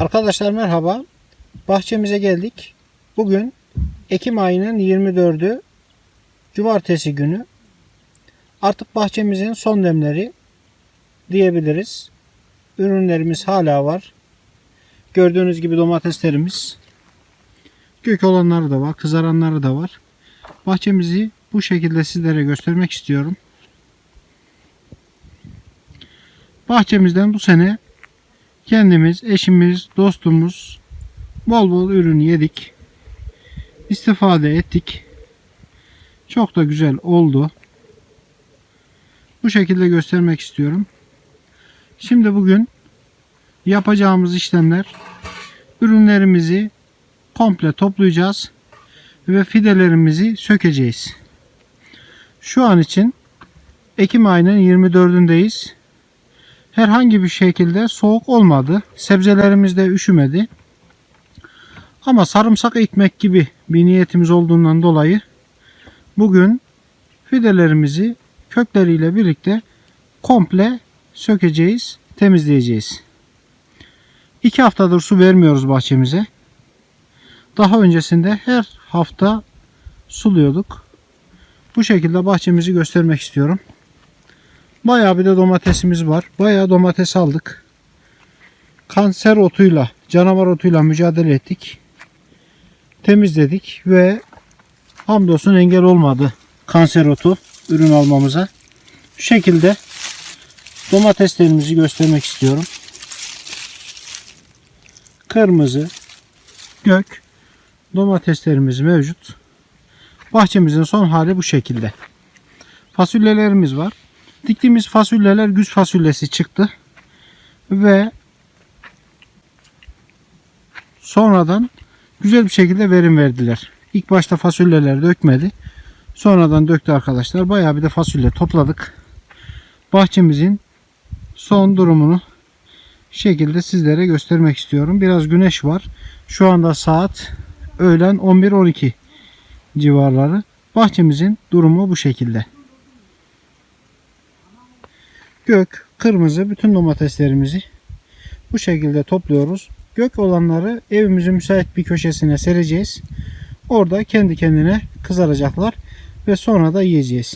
Arkadaşlar merhaba. Bahçemize geldik. Bugün Ekim ayının 24'ü Cumartesi günü. Artık bahçemizin son demleri diyebiliriz. Ürünlerimiz hala var. Gördüğünüz gibi domateslerimiz gök olanları da var, kızaranları da var. Bahçemizi bu şekilde sizlere göstermek istiyorum. Bahçemizden bu sene kendimiz, eşimiz, dostumuz bol bol ürün yedik. İstifade ettik. Çok da güzel oldu. Bu şekilde göstermek istiyorum. Şimdi bugün yapacağımız işlemler ürünlerimizi komple toplayacağız ve fidelerimizi sökeceğiz. Şu an için Ekim ayının 24'ündeyiz herhangi bir şekilde soğuk olmadı. Sebzelerimiz de üşümedi. Ama sarımsak ekmek gibi bir niyetimiz olduğundan dolayı bugün fidelerimizi kökleriyle birlikte komple sökeceğiz, temizleyeceğiz. İki haftadır su vermiyoruz bahçemize. Daha öncesinde her hafta suluyorduk. Bu şekilde bahçemizi göstermek istiyorum. Bayağı bir de domatesimiz var. Bayağı domates aldık. Kanser otuyla, canavar otuyla mücadele ettik. Temizledik ve hamdolsun engel olmadı kanser otu ürün almamıza. Şu şekilde domateslerimizi göstermek istiyorum. Kırmızı, gök domateslerimiz mevcut. Bahçemizin son hali bu şekilde. Fasulyelerimiz var. Diktiğimiz fasulyeler güz fasulyesi çıktı. Ve sonradan güzel bir şekilde verim verdiler. İlk başta fasulyeler dökmedi. Sonradan döktü arkadaşlar. Bayağı bir de fasulye topladık. Bahçemizin son durumunu şekilde sizlere göstermek istiyorum. Biraz güneş var. Şu anda saat öğlen 11-12 civarları. Bahçemizin durumu bu şekilde gök, kırmızı bütün domateslerimizi bu şekilde topluyoruz. Gök olanları evimizin müsait bir köşesine sereceğiz. Orada kendi kendine kızaracaklar ve sonra da yiyeceğiz.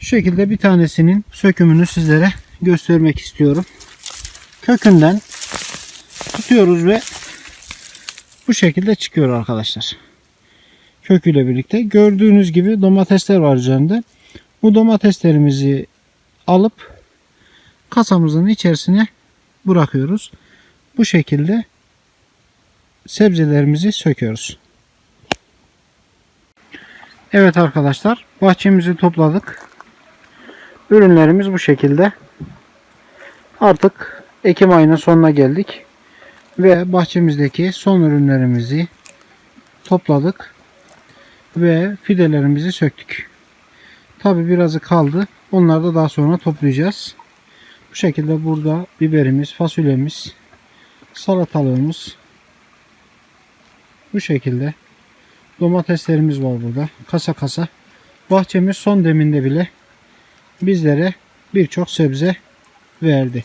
Şu şekilde bir tanesinin sökümünü sizlere göstermek istiyorum. Kökünden tutuyoruz ve bu şekilde çıkıyor arkadaşlar. Köküyle birlikte. Gördüğünüz gibi domatesler var üzerinde. Bu domateslerimizi alıp kasamızın içerisine bırakıyoruz. Bu şekilde sebzelerimizi söküyoruz. Evet arkadaşlar bahçemizi topladık. Ürünlerimiz bu şekilde. Artık Ekim ayının sonuna geldik. Ve bahçemizdeki son ürünlerimizi topladık. Ve fidelerimizi söktük. Tabi birazı kaldı. Onları da daha sonra toplayacağız. Bu şekilde burada biberimiz, fasulyemiz, salatalığımız bu şekilde domateslerimiz var burada. Kasa kasa. Bahçemiz son deminde bile bizlere birçok sebze verdi.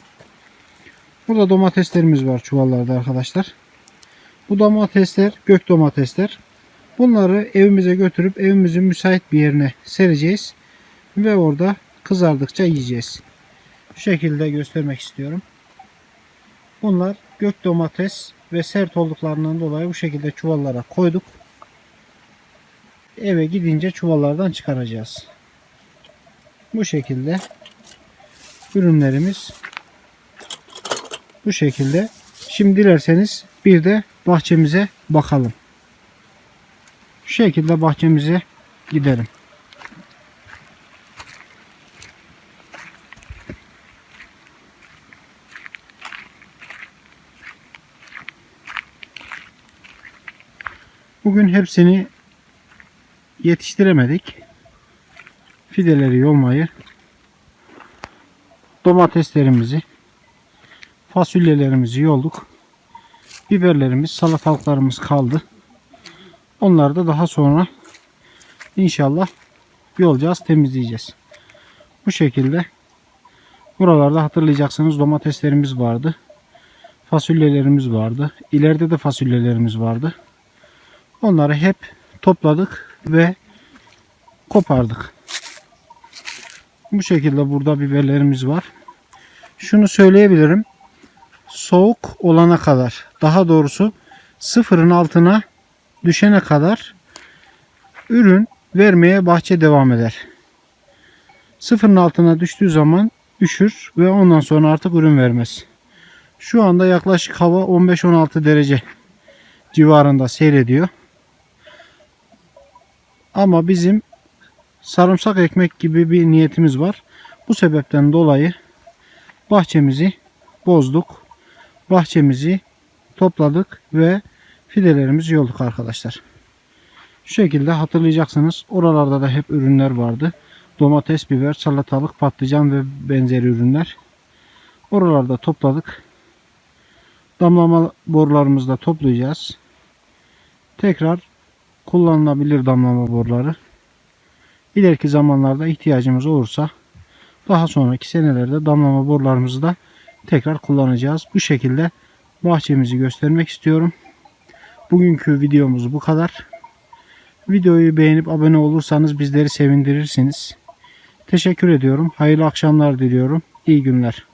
Burada domateslerimiz var çuvallarda arkadaşlar. Bu domatesler gök domatesler. Bunları evimize götürüp evimizin müsait bir yerine sereceğiz. Ve orada kızardıkça yiyeceğiz. Şu şekilde göstermek istiyorum. Bunlar gök domates ve sert olduklarından dolayı bu şekilde çuvallara koyduk. Eve gidince çuvallardan çıkaracağız. Bu şekilde ürünlerimiz bu şekilde. Şimdi dilerseniz bir de bahçemize bakalım. Şu şekilde bahçemize gidelim. Bugün hepsini yetiştiremedik. Fideleri yolmayı, domateslerimizi, fasulyelerimizi yolduk. Biberlerimiz, salatalıklarımız kaldı. Onları da daha sonra inşallah yolacağız, temizleyeceğiz. Bu şekilde buralarda hatırlayacaksınız domateslerimiz vardı. fasulyelerimiz vardı. İleride de fasulyelerimiz vardı. Onları hep topladık ve kopardık. Bu şekilde burada biberlerimiz var. Şunu söyleyebilirim. Soğuk olana kadar, daha doğrusu sıfırın altına düşene kadar ürün vermeye bahçe devam eder. Sıfırın altına düştüğü zaman üşür ve ondan sonra artık ürün vermez. Şu anda yaklaşık hava 15-16 derece civarında seyrediyor. Ama bizim sarımsak ekmek gibi bir niyetimiz var. Bu sebepten dolayı bahçemizi bozduk. Bahçemizi topladık ve fidelerimizi yolduk arkadaşlar. Şu şekilde hatırlayacaksınız. Oralarda da hep ürünler vardı. Domates, biber, salatalık, patlıcan ve benzeri ürünler. Oralarda topladık. Damlama borularımızda toplayacağız. Tekrar kullanılabilir damlama boruları. İleriki zamanlarda ihtiyacımız olursa daha sonraki senelerde damlama borularımızı da tekrar kullanacağız. Bu şekilde bahçemizi göstermek istiyorum. Bugünkü videomuz bu kadar. Videoyu beğenip abone olursanız bizleri sevindirirsiniz. Teşekkür ediyorum. Hayırlı akşamlar diliyorum. İyi günler.